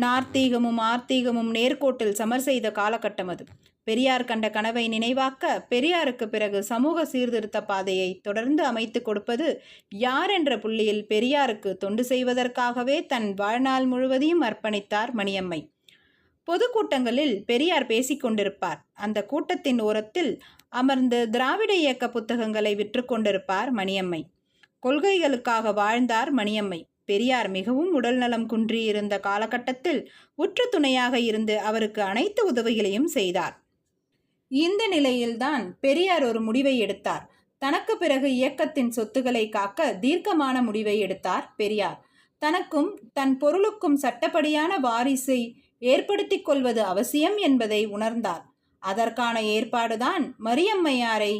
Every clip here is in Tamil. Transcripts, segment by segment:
நார்த்தீகமும் ஆர்த்தீகமும் நேர்கோட்டில் சமர் செய்த காலகட்டம் அது. பெரியார் கண்ட கனவை நினைவாக்க பெரியாருக்கு பிறகு சமூக சீர்திருத்த பாதையை தொடர்ந்து அமைத்து கொடுப்பது யார் என்ற புள்ளியில் பெரியாருக்கு தொண்டு செய்வதற்காகவே தன் வாழ்நாள் முழுவதையும் அர்ப்பணித்தார் மணியம்மை. பொதுக்கூட்டங்களில் பெரியார் பேசிக் கொண்டிருப்பார். அந்த கூட்டத்தின் ஓரத்தில் அமர்ந்து திராவிட இயக்க புத்தகங்களை விற்று கொண்டிருப்பார் மணியம்மை. கொள்கைகளுக்காக வாழ்ந்தார் மணியம்மை. பெரியார் மிகவும் உடல்நலம் குன்றியிருந்த காலகட்டத்தில் உற்ற துணையாக இருந்து அவருக்கு அனைத்து உதவிகளையும் செய்தார். இந்த நிலையில்தான் பெரியார் ஒரு முடிவை எடுத்தார். தனக்கு பிறகு இயக்கத்தின் சொத்துக்களை காக்க தீர்க்கமான முடிவை எடுத்தார் பெரியார். தனக்கும் தன் பொருளுக்கும் சட்டப்படியான வாரிசை ஏற்படுத்திக் கொள்வது அவசியம் என்பதை உணர்ந்தார். அதற்கான ஏற்பாடுதான் மரியம்மையாரை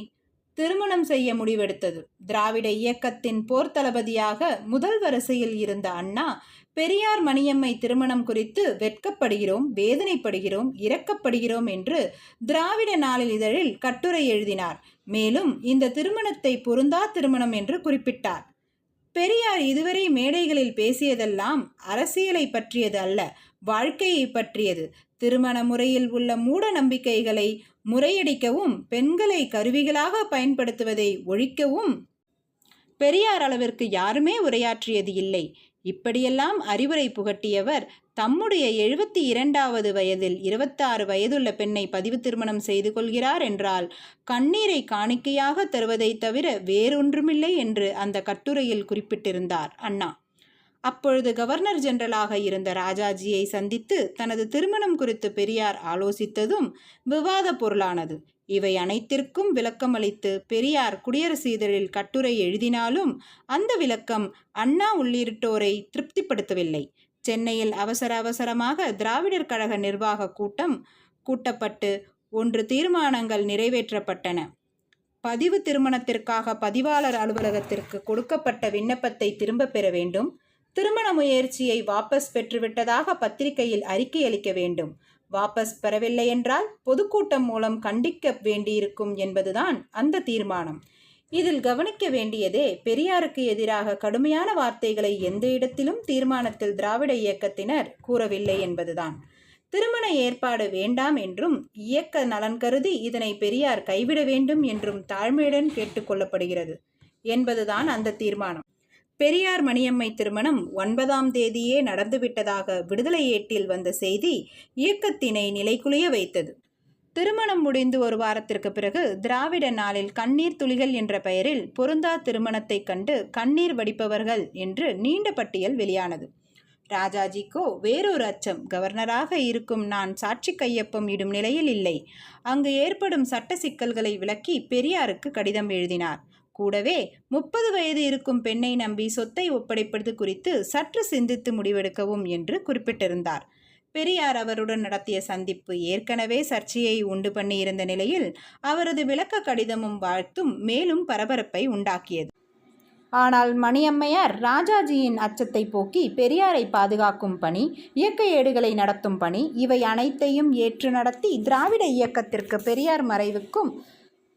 திருமணம் செய்ய முடிவெடுத்தது. திராவிட இயக்கத்தின் போர் தளபதியாக முதல் வரிசையில் இருந்த அண்ணா பெரியார் மணியம்மை திருமணம் குறித்து வெட்கப்படுகிறோம் வேதனைப்படுகிறோம் இரக்கப்படுகிறோம் என்று திராவிட நாளிதழில் கட்டுரை எழுதினார். மேலும் இந்த திருமணத்தை பொருந்தா திருமணம் என்று குறிப்பிட்டார். பெரியார் இதுவரை மேடைகளில் பேசியதெல்லாம் அரசியலை பற்றியது அல்ல வாழ்க்கையை பற்றியது. திருமண முறையில் உள்ள மூட நம்பிக்கைகளை முறையடிக்கவும் பெண்களை கருவிகளாக பயன்படுத்துவதை ஒழிக்கவும். பெரியார் அளவிற்கு யாருமே உரையாற்றியது இல்லை. இப்படியெல்லாம் அறிவுரை புகட்டியவர் தம்முடைய எழுபத்தி இரண்டாவது வயதில் இருபத்தாறு வயதுள்ள பெண்ணை பதிவு திருமணம் செய்து கொள்கிறார் என்றால் கண்ணீரை காணிக்கையாக தருவதை தவிர வேறொன்றுமில்லை என்று அந்த கட்டுரையில் குறிப்பிட்டிருந்தார் அண்ணா. அப்பொழுது கவர்னர் ஜெனரலாக இருந்த ராஜாஜியை சந்தித்து தனது திருமணம் குறித்து பெரியார் ஆலோசித்ததும் விவாத பொருளானது. இவை அனைத்திற்கும் விளக்கமளித்து பெரியார் குடியரசு இதழில் கட்டுரை எழுதினாலும் அந்த விளக்கம் அண்ணா உள்ளிட்டோரை திருப்திப்படுத்தவில்லை. சென்னையில் அவசர அவசரமாக திராவிடர் கழக நிர்வாக கூட்டம் கூட்டப்பட்டு ஒன்று தீர்மானங்கள் நிறைவேற்றப்பட்டன. பதிவு திருமணத்திற்காக பதிவாளர் அலுவலகத்திற்கு கொடுக்கப்பட்ட விண்ணப்பத்தை திரும்பப் பெற வேண்டும். திருமண முயற்சியை வாபஸ் பெற்றுவிட்டதாக பத்திரிகையில் அறிக்கை அளிக்க வேண்டும். வாபஸ் பெறவில்லை என்றால் பொதுக்கூட்டம் மூலம் கண்டிக்க வேண்டியிருக்கும் என்பதுதான் அந்த தீர்மானம். இதில் கவனிக்க வேண்டியதே பெரியாருக்கு எதிராக கடுமையான வார்த்தைகளை எந்த இடத்திலும் தீர்மானத்தில் திராவிட இயக்கத்தினர் கூறவில்லை என்பதுதான். திருமண ஏற்பாடு வேண்டாம் என்றும் இயக்க நலன் கருதி இதனை பெரியார் கைவிட வேண்டும் என்றும் தாழ்மையுடன் கேட்டுக்கொள்ளப்படுகிறது என்பதுதான் அந்த தீர்மானம். பெரியார் மணியம்மை திருமணம் ஒன்பதாம் தேதியே நடந்துவிட்டதாக விடுதலை ஏட்டில் வந்த செய்தி இயக்கத்தினை நிலைக்குலைய வைத்தது. திருமணம் முடிந்து ஒரு வாரத்திற்கு பிறகு திராவிட நாளில் கண்ணீர் துளிகள் என்ற பெயரில் பொருந்தா திருமணத்தைக் கண்டு கண்ணீர் வடிப்பவர்கள் என்று நீண்ட பட்டியல் வெளியானது. ராஜாஜிக்கோ வேறொரு அச்சம் கவர்னராக இருக்கும் நான் சாட்சி கையொப்பம் இடும் நிலையில் இல்லை. அங்கு ஏற்படும் சட்ட சிக்கல்களை விளக்கி பெரியாருக்கு கடிதம் எழுதினார். கூடவே முப்பது வயது இருக்கும் பெண்ணை நம்பி சொத்தை ஒப்படைப்பது குறித்து சற்று சிந்தித்து முடிவெடுக்கவும் என்று குறிப்பிட்டிருந்தார். பெரியார் அவருடன் நடத்திய சந்திப்பு ஏற்கனவே சர்ச்சையை உண்டு பண்ணியிருந்த நிலையில் அவரது விளக்க கடிதமும் வாழ்த்தும் மேலும் பரபரப்பை உண்டாக்கியது. ஆனால் மணியம்மையார் ராஜாஜியின் அச்சத்தை போக்கி பெரியாரை பாதுகாக்கும் பணி இயக்க ஏடுகளை நடத்தும் பணி இவை அனைத்தையும் ஏற்று நடத்தி திராவிட இயக்கத்திற்கு பெரியார் மறைவுக்கும்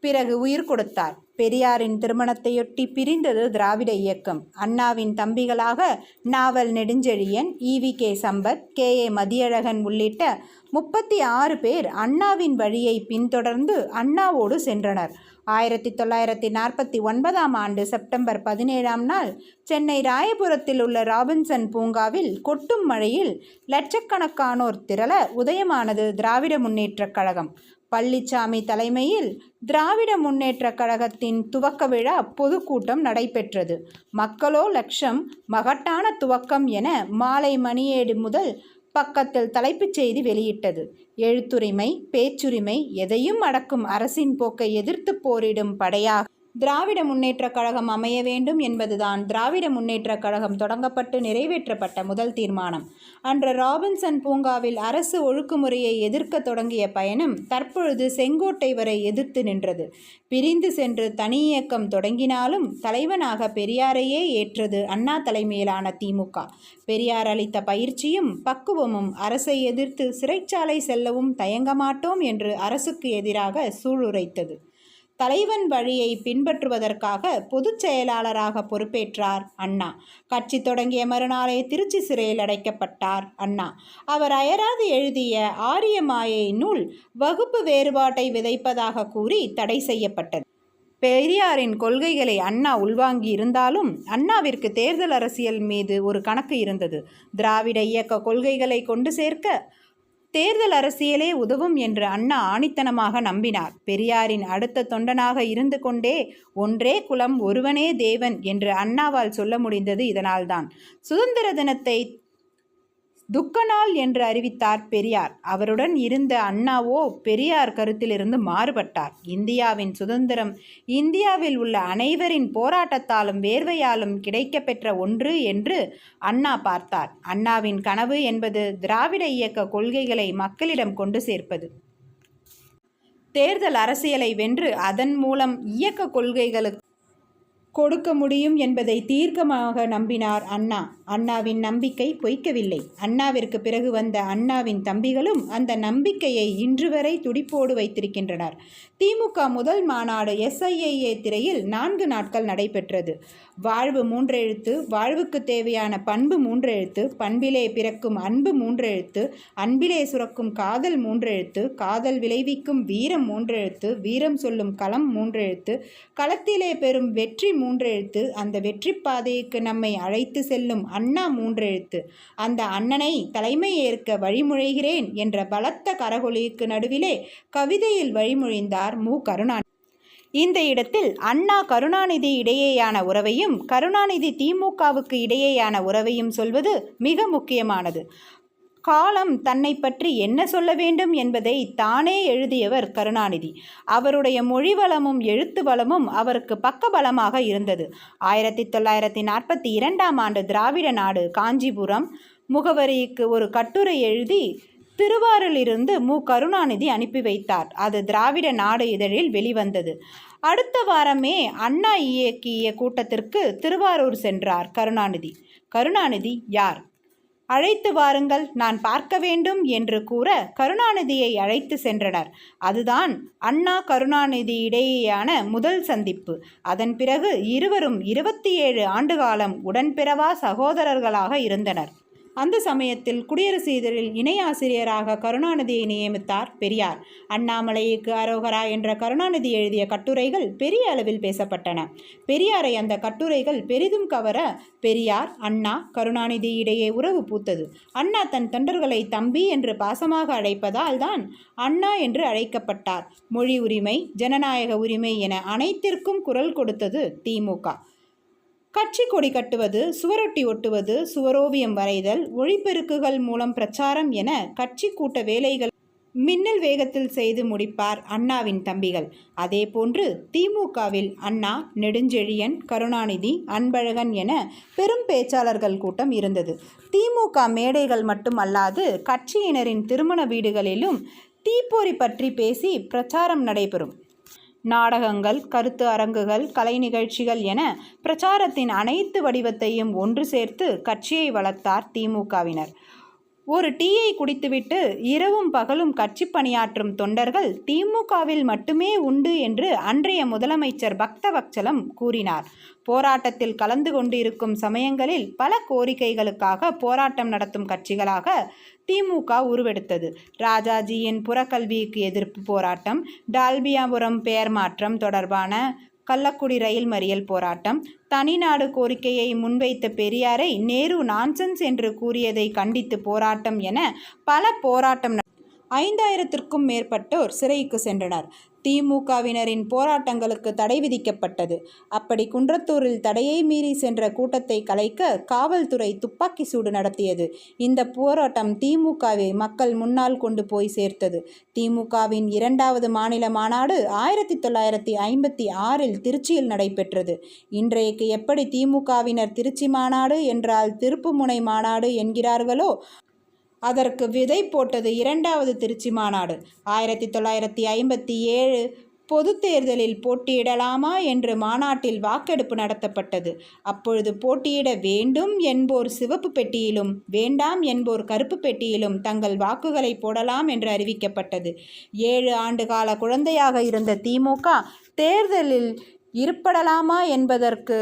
பிறகு உயிர் கொடுத்தார். பெரியாரின் திருமணத்தையொட்டி பிரிந்தது திராவிட இயக்கம். அண்ணாவின் தம்பிகளாக Naval Nedunchezhiyan E V K. Sampath K. A. Mathiyazhagan உள்ளிட்ட முப்பத்தி ஆறு பேர் அண்ணாவின் வழியை பின்தொடர்ந்து அண்ணாவோடு சென்றனர். ஆயிரத்தி தொள்ளாயிரத்தி நாற்பத்தி ஒன்பதாம் ஆண்டு செப்டம்பர் பதினேழாம் நாள் சென்னை ராயபுரத்தில் உள்ள ராபின்சன் பூங்காவில் கொட்டும் மழையில் லட்சக்கணக்கானோர் திரள உதயமானது திராவிட முன்னேற்றக் கழகம். பழனிசாமி தலைமையில் திராவிட முன்னேற்றக் கழகத்தின் துவக்க விழா பொதுக்கூட்டம் நடைபெற்றது. மக்களோ லட்சம் மகட்டான துவக்கம் என மாலை மணியேடு முதல் பக்கத்தில் தலைப்புச் செய்தி வெளியிட்டது. எழுத்துரிமை பேச்சுரிமை எதையும் அடக்கும் அரசின் போக்கை எதிர்த்து போரிடும் படையாக திராவிட முன்னேற்றக் கழகம் அமைய வேண்டும் என்பதுதான் திராவிட முன்னேற்றக் கழகம் தொடங்கப்பட்டு நிறைவேற்றப்பட்ட முதல் தீர்மானம். அன்று ராபின்சன் பூங்காவில் அரசு ஒழுக்குமுறையை எதிர்க்க தொடங்கிய பயணம் தற்பொழுது செங்கோட்டை வரை எதிர்த்து நின்றது. பிரிந்து சென்று தனி இயக்கம் தொடங்கினாலும் தலைவனாக பெரியாரையே ஏற்றது அண்ணா தலைமையிலான திமுக. பெரியார் அளித்த பயிற்சியும் பக்குவமும் அரசை எதிர்த்து சிறைச்சாலை செல்லவும் தயங்க மாட்டோம் என்று அரசுக்கு எதிராக சூளுரைத்தது. தலைவன் வழியை பின்பற்றுவதற்காக பொதுச் செயலாளராக பொறுப்பேற்றார் அண்ணா. கட்சி தொடங்கிய மறுநாளே திருச்சி சிறையில் அடைக்கப்பட்டார் அண்ணா. அவர் அயராது எழுதிய ஆரியமாயை நூல் வகுப்பு வேறுபாட்டை விதைப்பதாக கூறி தடை செய்யப்பட்டது. பெரியாரின் கொள்கைகளை அண்ணா உள்வாங்கி இருந்தாலும் அண்ணாவிற்கு தேர்தல் அரசியல் மீது ஒரு கணக்கு இருந்தது. திராவிட இயக்க கொள்கைகளை கொண்டு சேர்க்க தேர்தல் அரசியலே உதவும் என்று அண்ணா ஆணித்தனமாக நம்பினார். பெரியாரின் அடுத்த தொண்டனாக இருந்து கொண்டே ஒன்றே குலம் ஒருவனே தேவன் என்று அண்ணாவால் சொல்ல முடிந்தது இதனால்தான். சுதந்திர தினத்தை துக்க நாள் என்று அறிவித்தார் பெரியார். அவருடன் இருந்த அண்ணாவோ பெரியார் கருத்திலிருந்து மாறுபட்டார். இந்தியாவின் சுதந்திரம் இந்தியாவில் உள்ள அனைவரின் போராட்டத்தாலும் வேர்வையாலும் கிடைக்கப்பெற்ற ஒன்று என்று அண்ணா பார்த்தார். அண்ணாவின் கனவு என்பது திராவிட இயக்க கொள்கைகளை மக்களிடம் கொண்டு சேர்ப்பது. தேர்தல் அரசியலை வென்று அதன் மூலம் இயக்க கொள்கைகளுக்கு கொடுக்க முடியும் என்பதை தீர்க்கமாக நம்பினார் அண்ணா. அண்ணாவின் நம்பிக்கை பொய்க்கவில்லை. அண்ணாவிற்கு பிறகு வந்த அண்ணாவின் தம்பிகளும் அந்த நம்பிக்கையை இன்று வரை துடிப்போடு வைத்திருக்கின்றனர். திமுக முதல் மாநாடு எஸ்ஐஏஏ திரையில் நான்கு நாட்கள் நடைபெற்றது. வாழ்வு மூன்றெழுத்து வாழ்வுக்கு தேவையான பண்பு மூன்றெழுத்து பண்பிலே பிறக்கும் அன்பு மூன்றெழுத்து அன்பிலே சுரக்கும் காதல் மூன்றெழுத்து காதல் விளைவிக்கும் வீரம் மூன்றெழுத்து வீரம் சொல்லும் களம் மூன்றெழுத்து களத்திலே பெறும் வெற்றி மூன்றெழுத்து அந்த வெற்றி பாதைக்கு நம்மை அழைத்து செல்லும் அண்ணா மூன்றெழுத்து. அந்த அண்ணனை தலைமை ஏற்க வழிமுழைகிறேன் என்ற பலத்த கரகொலிக்கு நடுவிலே கவிதையில் வழிமொழிந்தார் மு. கருணாநிதி. இந்த இடத்தில் அண்ணா கருணாநிதி இடையேயான உறவையும் கருணாநிதி திமுகவுக்கு இடையேயான உறவையும் சொல்வது மிக முக்கியமானது. காலம் தன்னை பற்றி என்ன சொல்ல வேண்டும் என்பதை தானே எழுதியவர் கருணாநிதி. அவருடைய மொழி வளமும் எழுத்து வளமும் அவருக்கு பக்கபலமாக இருந்தது. ஆயிரத்தி தொள்ளாயிரத்தி நாற்பத்தி இரண்டாம் ஆண்டு திராவிட நாடு காஞ்சிபுரம் முகவரிக்கு ஒரு கட்டுரை எழுதி திருவாரூரிலிருந்து மு. கருணாநிதி அனுப்பி வைத்தார். அது திராவிட நாடு இதழில் வெளிவந்தது. அடுத்த வாரமே அண்ணா இயக்கிய கூட்டத்திற்கு திருவாரூர் சென்றார் கருணாநிதி. கருணாநிதி யார்? அழைத்து வாருங்கள் நான் பார்க்க வேண்டும் என்று கூற கருணாநிதியை அழைத்து சென்றனர். அதுதான் அண்ணா கருணாநிதி இடையேயான முதல் சந்திப்பு. அதன் பிறகு இருவரும் இருபத்தி ஏழு ஆண்டுகாலம் உடன்பிறவா சகோதரர்களாக இருந்தனர். அந்த சமயத்தில் குடியரசு இதழில் இணை ஆசிரியராக கருணாநிதியை நியமித்தார் பெரியார். அண்ணாமலைக்கு அரோகரா என்ற கருணாநிதி எழுதிய கட்டுரைகள் பெரிய அளவில் பேசப்பட்டன. பெரியாரை அந்த கட்டுரைகள் பெரிதும் கவர பெரியார் அண்ணா கருணாநிதி இடையே உறவு பூத்தது. அண்ணா தன் தொண்டர்களை தம்பி என்று பாசமாக அழைப்பதால் தான் அண்ணா என்று அழைக்கப்பட்டார். மொழி உரிமை ஜனநாயக உரிமை என அனைத்திற்கும் குரல் கொடுத்தது திமுக கட்சி கொடி கட்டுவது சுவரொட்டி ஒட்டுவது சுவரோவியம் வரைதல் ஒளிப்பெருக்குகள் மூலம் பிரச்சாரம் என கட்சி கூட்ட வேலைகள் மின்னல் வேகத்தில் செய்து முடிப்பார் அண்ணாவின் தம்பிகள். அதேபோன்று திமுகவில் அண்ணா நெடுஞ்செழியன் கருணாநிதி அன்பழகன் என பெரும் பேச்சாளர்கள் கூட்டம் இருந்தது. திமுக மேடைகள் மட்டுமல்லாது கட்சியினரின் திருமண வீடுகளிலும் தீப்பொறி பற்றி பேசி பிரச்சாரம் நடைபெறும். நாடகங்கள் கருத்து அரங்குகள் கலை நிகழ்ச்சிகள் என பிரச்சாரத்தின் அனைத்து வடிவத்தையும் ஒன்று சேர்த்து கட்சியை வளர்த்தார் திமுகவினர். ஒரு டீயை குடித்துவிட்டு இரவும் பகலும் கட்சி பணியாற்றும் தொண்டர்கள் திமுகவில் மட்டுமே உண்டு என்று அன்றைய முதலமைச்சர் பக்தவக்சலம் கூறினார். போராட்டத்தில் கலந்து கொண்டிருக்கும் சமயங்களில் பல கோரிக்கைகளுக்காக போராட்டம் நடத்தும் கட்சிகளாக திமுக உருவெடுத்தது. ராஜாஜியின் புறக்கல்விக்கு எதிர்ப்பு போராட்டம் டால்பியாபுரம் பெயர் மாற்றம் தொடர்பான கள்ளக்குடி ரயில் மறியல் போராட்டம் தனிநாடு கோரிக்கையை முன்வைத்த பெரியாரை நேரு நான்சென்ஸ் என்று கூறியதை கண்டித்து போராட்டம் என பல போராட்டம் ஐந்தாயிரத்திற்கும் மேற்பட்டோர் சிறைக்கு சென்றனர். திமுகவினரின் போராட்டங்களுக்கு தடை விதிக்கப்பட்டது. அப்படி குன்றத்தூரில் தடையை மீறி சென்ற கூட்டத்தை கலைக்க காவல்துறை துப்பாக்கி சூடு நடத்தியது. இந்த போராட்டம் திமுகவை மக்கள் முன்னால் கொண்டு போய் சேர்த்தது. திமுகவின் இரண்டாவது மாநில மாநாடு ஆயிரத்தி தொள்ளாயிரத்தி ஐம்பத்தி ஆறில் திருச்சியில் நடைபெற்றது. இன்றைக்கு எப்படி திமுகவினர் திருச்சி மாநாடு என்றால் திருப்புமுனை மாநாடு என்கிறார்களோ அதற்கு விதை போட்டது இரண்டாவது திருச்சி மாநாடு. ஆயிரத்தி தொள்ளாயிரத்தி ஐம்பத்தி ஏழு பொது தேர்தலில் போட்டியிடலாமா என்று மாநாட்டில் வாக்கெடுப்பு நடத்தப்பட்டது. அப்பொழுது போட்டியிட வேண்டும் என்போர் சிவப்பு பெட்டியிலும் வேண்டாம் என்போர் கருப்பு பெட்டியிலும் தங்கள் வாக்குகளை போடலாம் என்று அறிவிக்கப்பட்டது. ஏழு ஆண்டு கால குழந்தையாக இருந்த திமுக தேர்தலில் இருப்படலாமா என்பதற்கு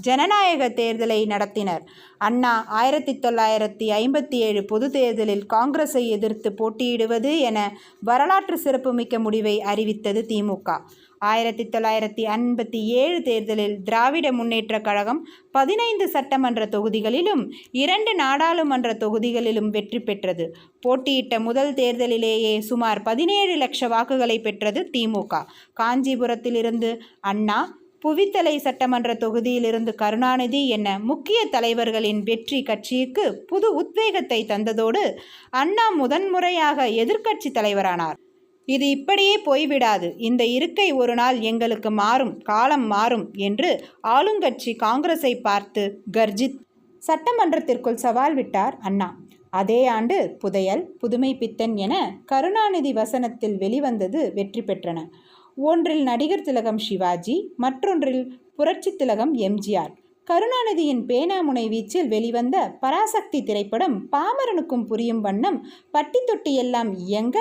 ஜனநாயக தேர்தலை நடத்தினர். அண்ணா ஆயிரத்தி தொள்ளாயிரத்தி ஐம்பத்தி ஏழு பொது தேர்தலில் காங்கிரஸை எதிர்த்து போட்டியிடுவது என வரலாற்று சிறப்புமிக்க முடிவை அறிவித்தது திமுக. ஆயிரத்தி தொள்ளாயிரத்தி ஐம்பத்தி ஏழு தேர்தலில் திராவிட முன்னேற்றக் கழகம் பதினைந்து சட்டமன்ற தொகுதிகளிலும் இரண்டு நாடாளுமன்ற தொகுதிகளிலும் வெற்றி பெற்றது. போட்டியிட்ட முதல் தேர்தலிலேயே சுமார் பதினேழு லட்ச வாக்குகளை பெற்றது திமுக. காஞ்சிபுரத்திலிருந்து அண்ணா புவித்தலை சட்டமன்ற தொகுதியிலிருந்து கருணாநிதி என முக்கிய தலைவர்களின் வெற்றி கட்சிக்கு புது உத்வேகத்தை தந்ததோடு அண்ணா முதன்முறையாக எதிர்க்கட்சி தலைவரானார். இது இப்படியே போய்விடாது. இந்த இருக்கை ஒரு நாள் எங்களுக்கு மாறும் காலம் மாறும் என்று ஆளுங்கட்சி காங்கிரஸை பார்த்து கர்ஜித் சட்டமன்றத்திற்குள் சவால் விட்டார் அண்ணா. அதே ஆண்டு புதையல் புதுமை பித்தன் என கருணாநிதி வசனத்தில் வெளிவந்தது வெற்றி பெற்றன. ஒன்றில் நடிகர் திலகம் சிவாஜி மற்றொன்றில் புரட்சி திலகம் எம்ஜிஆர். கருணாநிதியின் பேனாமுனை வீச்சில் வெளிவந்த பராசக்தி திரைப்படம் பாமரனுக்கும் புரியும் வண்ணம் பட்டி தொட்டி எல்லாம் இயங்க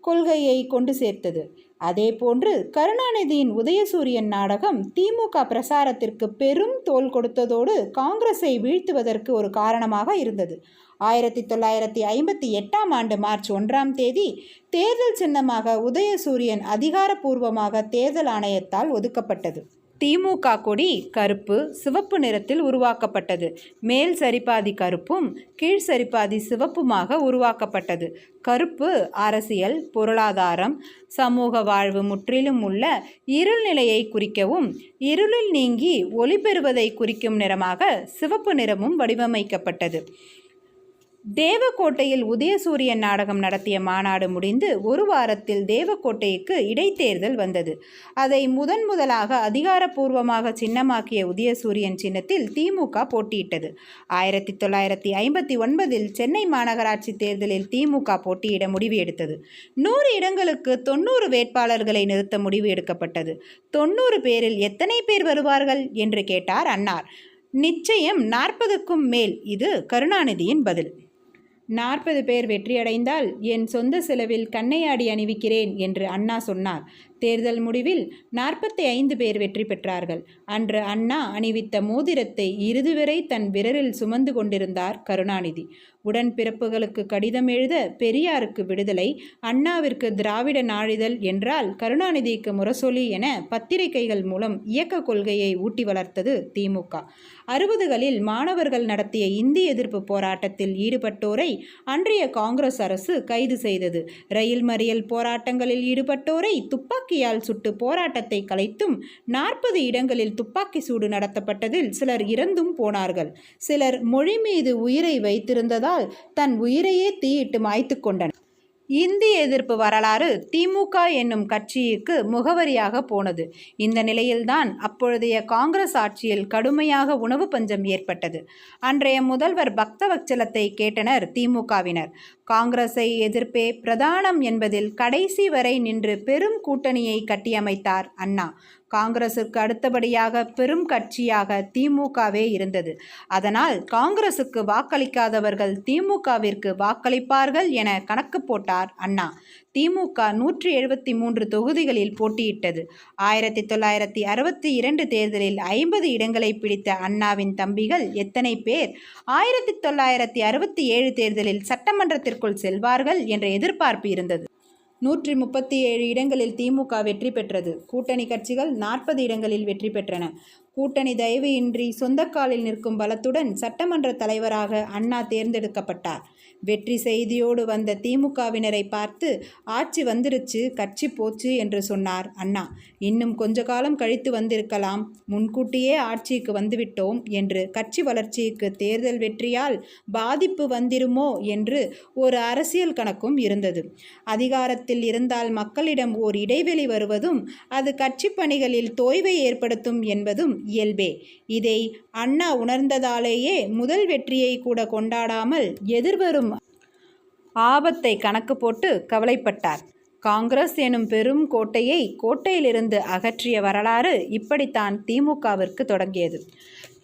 கொள்கையை கொண்டு சேர்த்தது. அதேபோன்று கருணாநிதியின் உதயசூரியன் நாடகம் திமுக பிரசாரத்திற்கு பெரும் தோல் கொடுத்ததோடு காங்கிரஸை வீழ்த்துவதற்கு ஒரு காரணமாக இருந்தது. ஆயிரத்தி தொள்ளாயிரத்தி ஐம்பத்தி எட்டாம் ஆண்டு மார்ச் ஒன்றாம் தேதி தேர்தல் சின்னமாக உதயசூரியன் அதிகாரப்பூர்வமாக தேர்தல் ஆணையத்தால் ஒதுக்கப்பட்டது. திமுக கொடி கருப்பு சிவப்பு நிறத்தில் உருவாக்கப்பட்டது. மேல் சரிபாதி கருப்பும் கீழ் சரிபாதி சிவப்புமாக உருவாக்கப்பட்டது. கருப்பு அரசியல் பொருளாதாரம் சமூக வாழ்வு முற்றிலும் உள்ள இருள் நிலையை குறிக்கவும் இருளில் நீங்கி ஒளி பெறுவதை குறிக்கும் நிறமாக சிவப்பு நிறமும் வடிவமைக்கப்பட்டது. தேவக்கோட்டையில் உதயசூரியன் நாடகம் நடத்திய மாநாடு முடிந்து ஒரு வாரத்தில் தேவக்கோட்டைக்கு இடைத்தேர்தல் வந்தது. அதை முதன் முதலாக அதிகாரப்பூர்வமாக சின்னமாக்கிய உதயசூரியன் சின்னத்தில் திமுக போட்டியிட்டது. ஆயிரத்தி தொள்ளாயிரத்தி ஐம்பத்தி ஒன்பதில் சென்னை மாநகராட்சி தேர்தலில் திமுக போட்டியிட முடிவு எடுத்தது. நூறு இடங்களுக்கு தொண்ணூறு வேட்பாளர்களை நிறுத்த முடிவு எடுக்கப்பட்டது. தொண்ணூறு பேரில் எத்தனை பேர் வருவார்கள் என்று கேட்டார் அன்னார். நிச்சயம் நாற்பதுக்கும் மேல். இது கருணாநிதியின் பதில். நாற்பது பேர் வெற்றியடைந்தால் என் சொந்த செலவில் கண்ணையாடி அணிவிக்கிறேன் என்று அண்ணா சொன்னார். தேர்தல் முடிவில் நாற்பத்தி ஐந்து பேர் வெற்றி பெற்றார்கள். அன்று அண்ணா அணிவித்த மோதிரத்தை இறுதி வரை தன் விரலில் சுமந்து கொண்டிருந்தார் கருணாநிதி. உடன்பிறப்புகளுக்கு கடிதம் எழுத பெரியாருக்கு விடுதலை அண்ணாவிற்கு திராவிட நாளிதழ் என்றால் கருணாநிதிக்கு முரசொலி என பத்திரிகைகள் மூலம் இயக்க கொள்கையை ஊட்டி வளர்த்தது திமுக. அறுபதுகளில் மாணவர்கள் நடத்திய இந்தி எதிர்ப்பு போராட்டத்தில் ஈடுபட்டோரை அன்றைய காங்கிரஸ் அரசு கைது செய்தது. ரயில் மறியல் போராட்டங்களில் ஈடுபட்டோரை துப்பாக்கி துப்பாக்கியால் சுட்டு போராட்டத்தை கலைத்தும் நாற்பது இடங்களில் துப்பாக்கி சூடு நடத்தப்பட்டதில் சிலர் இறந்தும் போனார்கள். சிலர் மொழி மீது உயிரை வைத்திருந்ததால் தன் உயிரையே தீயிட்டு மாய்த்து கொண்டனர். இந்தி எதிர்ப்பு வரலாறு திமுக என்னும் கட்சிக்கு முகவரியாக போனது. இந்த நிலையில்தான் அப்பொழுதைய காங்கிரஸ் ஆட்சியில் கடுமையாக உணவு பஞ்சம் ஏற்பட்டது. அன்றைய முதல்வர் பக்தவச்சலத்தை கேட்டனர் திமுகவினர். காங்கிரஸை எதிர்ப்பே பிரதானம் என்பதில் கடைசி வரை நின்று பெரும் கூட்டணியை கட்டியமைத்தார் அண்ணா. காங்கிரசுக்கு அடுத்தபடியாக பெரும் கட்சியாக திமுகவே இருந்தது. அதனால் காங்கிரசுக்கு வாக்களிக்காதவர்கள் திமுகவிற்கு வாக்களிப்பார்கள் என கணக்கு போட்டார் அண்ணா. திமுக நூற்றி எழுபத்தி மூன்று தொகுதிகளில் போட்டியிட்டது. ஆயிரத்தி தொள்ளாயிரத்தி அறுபத்தி இரண்டு தேர்தலில் ஐம்பது இடங்களை பிடித்த அண்ணாவின் தம்பிகள் எத்தனை பேர்? ஆயிரத்தி தொள்ளாயிரத்தி அறுபத்தி ஏழு தேர்தலில் சட்டமன்றத்திற்குள் செல்வார்கள் என்ற எதிர்பார்ப்பு இருந்தது. நூற்றி முப்பத்தி ஏழு இடங்களில் திமுக வெற்றி பெற்றது. கூட்டணி கட்சிகள் நாற்பது இடங்களில் வெற்றி பெற்றன. கூட்டணி தயவு இன்றி சொந்தக்காலில் நிற்கும் பலத்துடன் சட்டமன்ற தலைவராக அண்ணா தேர்ந்தெடுக்கப்பட்டார். வெற்றி செய்தியோடு வந்த திமுகவினரை பார்த்து ஆட்சி வந்துருச்சு கட்சி போச்சு என்று சொன்னார் அண்ணா. இன்னும் கொஞ்ச காலம் கழித்து வந்திருக்கலாம் முன்கூட்டியே ஆட்சிக்கு வந்துவிட்டோம் என்று கட்சி வளர்ச்சிக்கு தேர்தல் வெற்றியால் பாதிப்பு வந்திருமோ என்று ஒரு அரசியல் கணக்கும் இருந்தது. அதிகாரத்தில் இருந்தால் மக்களிடம் ஓர் இடைவெளி வருவதும் அது கட்சி பணிகளில் தோய்வை ஏற்படுத்தும் என்பதும் இயல்பே. இதை அண்ணா உணர்ந்ததாலேயே முதல் வெற்றியை கூட கொண்டாடாமல் எதிர்வரும் ஆபத்தை கணக்கு போட்டு கவலைப்பட்டார். காங்கிரஸ் எனும் பெரும் கோட்டையை கோட்டையிலிருந்து அகற்றிய வரலாறு இப்படித்தான் திமுகவிற்கு தொடங்கியது.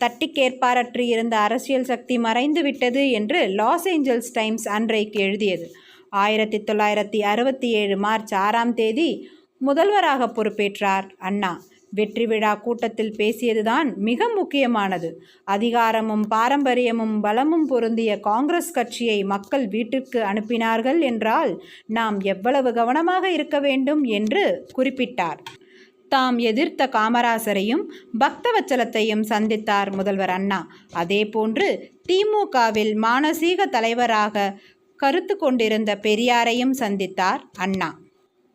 தட்டிக்கேற்பாரற்று இருந்த அரசியல் சக்தி மறைந்து விட்டது என்று லாஸ் ஏஞ்சல்ஸ் டைம்ஸ் அன்றைக்கு எழுதியது. ஆயிரத்தி தொள்ளாயிரத்தி அறுபத்தி ஏழு மார்ச் ஆறாம் தேதி முதல்வராக பொறுப்பேற்றார் அண்ணா. வெற்றி விழா கூட்டத்தில் பேசியதுதான் மிக முக்கியமானது. அதிகாரமும் பாரம்பரியமும் பலமும் பொருந்திய காங்கிரஸ் கட்சியை மக்கள் வீட்டிற்கு அனுப்பினார்கள் என்றால் நாம் எவ்வளவு கவனமாக இருக்க வேண்டும் என்று குறிப்பிட்டார். தாம் எதிர்த்த காமராசரையும் பக்தவச்சலத்தையும் சந்தித்தார் முதல்வர் அண்ணா. அதேபோன்று திமுகவில் மானசீக தலைவராக கருத்து கொண்டிருந்த பெரியாரையும் சந்தித்தார் அண்ணா.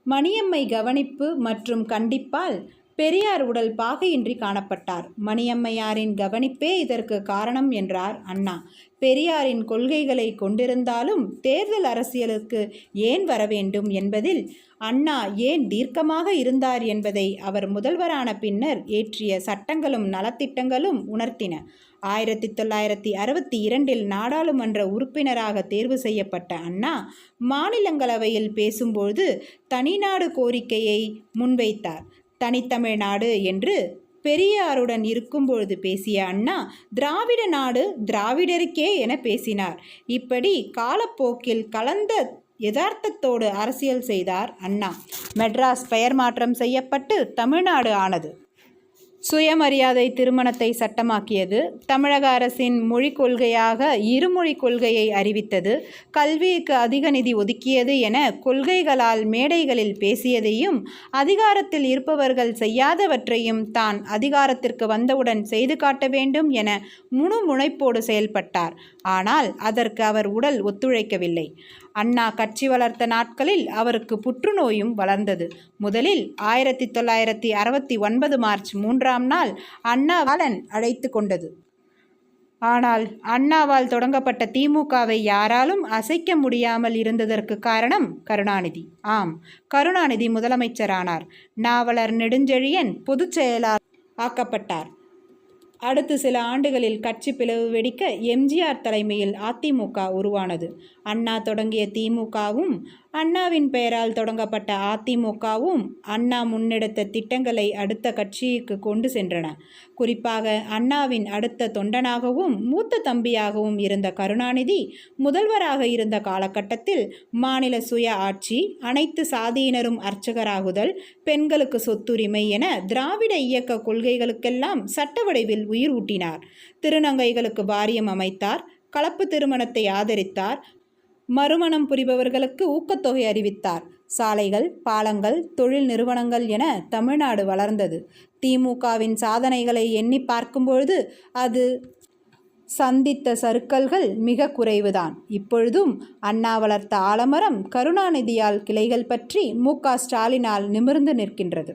மணியம்மை கவனிப்பு மற்றும் கண்டிப்பால் பெரியார் உடல் பாகையின்றி காணப்பட்டார். மணியம்மையாரின் கவனிப்பே இதற்கு காரணம் என்றார் அண்ணா. பெரியாரின் கொள்கைகளை கொண்டிருந்தாலும் தேர்தல் அரசியலுக்கு ஏன் வர வேண்டும் என்பதில் அண்ணா ஏன் தீர்க்கமாக இருந்தார் என்பதை அவர் முதல்வரான பின்னர் ஏற்றிய சட்டங்களும் நலத்திட்டங்களும் உணர்த்தின. ஆயிரத்தி தொள்ளாயிரத்தி அறுபத்தி இரண்டில் நாடாளுமன்ற உறுப்பினராக தேர்வு செய்யப்பட்ட அண்ணா மாநிலங்களவையில் பேசும்போது தனிநாடு கோரிக்கையை முன்வைத்தார். தனித்தமிழ்நாடு என்று பெரியாருடன் இருக்கும்பொழுது பேசிய அண்ணா திராவிட நாடு திராவிடருக்கே என பேசினார். இப்படி காலப்போக்கில் கலந்த யதார்த்தத்தோடு அரசியல் செய்தார் அண்ணா. மெட்ராஸ் பெயர் மாற்றம் செய்யப்பட்டு தமிழ்நாடு ஆனது. சுயமரியாதை திருமணத்தை சட்டமாக்கியது. தமிழக அரசின் மொழிக் கொள்கையாக இருமொழிக் கொள்கையை அறிவித்தது. கல்விக்கு அதிக நிதி ஒதுக்கியது என கொள்கைகளால் மேடைகளில் பேசியதையும் அதிகாரத்தில் இருப்பவர்கள் செய்யாதவற்றையும் தான் அதிகாரத்திற்கு வந்தவுடன் செய்து காட்ட வேண்டும் என முழு முனைப்போடு செயல்பட்டார். ஆனால் அதற்கு அவர் உடல் ஒத்துழைக்கவில்லை. அண்ணா கட்சி வளர்த்த நாட்களில் அவருக்கு புற்றுநோயும் வளர்ந்தது. முதலில் ஆயிரத்தி தொள்ளாயிரத்தி அறுபத்தி ஒன்பது மார்ச் மூன்றாம் நாள் அண்ணா வாலன் அழைத்து கொண்டது. ஆனால் அண்ணாவால் தொடங்கப்பட்ட திமுகவை யாராலும் அசைக்க முடியாமல் இருந்ததற்கு காரணம் கருணாநிதி. ஆம் கருணாநிதி முதலமைச்சரானார். நாவலர் நெடுஞ்செழியன் பொதுச் செயலாளர் ஆக்கப்பட்டார். அடுத்து சில ஆண்டுகளில் கட்சி பிளவு வெடிக்க எம்ஜிஆர் தலைமையில் அதிமுக உருவானது. அண்ணா தொடங்கிய திமுகவும் அண்ணாவின் பெயரால் தொடங்கப்பட்ட அதிமுகவும் அண்ணா முன்னெடுத்த திட்டங்களை அடுத்த கட்சிக்கு கொண்டு சென்றன. குறிப்பாக அண்ணாவின் அடுத்த தொண்டனாகவும் மூத்த தம்பியாகவும் இருந்த கருணாநிதி முதல்வராக இருந்த காலகட்டத்தில் மாநில சுய ஆட்சி அனைத்து சாதியினரும் அர்ச்சகராகுதல் பெண்களுக்கு சொத்துரிமை என திராவிட இயக்க கொள்கைகளுக்கெல்லாம் சட்ட வடிவில் உயிர் ஊட்டினார். திருநங்கைகளுக்கு வாரியம் அமைத்தார். கலப்பு திருமணத்தை ஆதரித்தார். மறுமணம் புரிபவர்களுக்கு ஊக்கத்தொகை அறிவித்தார். சாலைகள் பாலங்கள் தொழில் நிறுவனங்கள் என தமிழ்நாடு வளர்ந்தது. திமுகவின் சாதனைகளை எண்ணி பார்க்கும்பொழுது அது சந்தித்த சருக்கல்கள் மிக குறைவுதான். இப்பொழுதும் அண்ணா வளர்த்த ஆலமரம் கருணாநிதியால் கிளைகள் பற்றி மு க ஸ்டாலினால் நிமிர்ந்து நிற்கின்றது.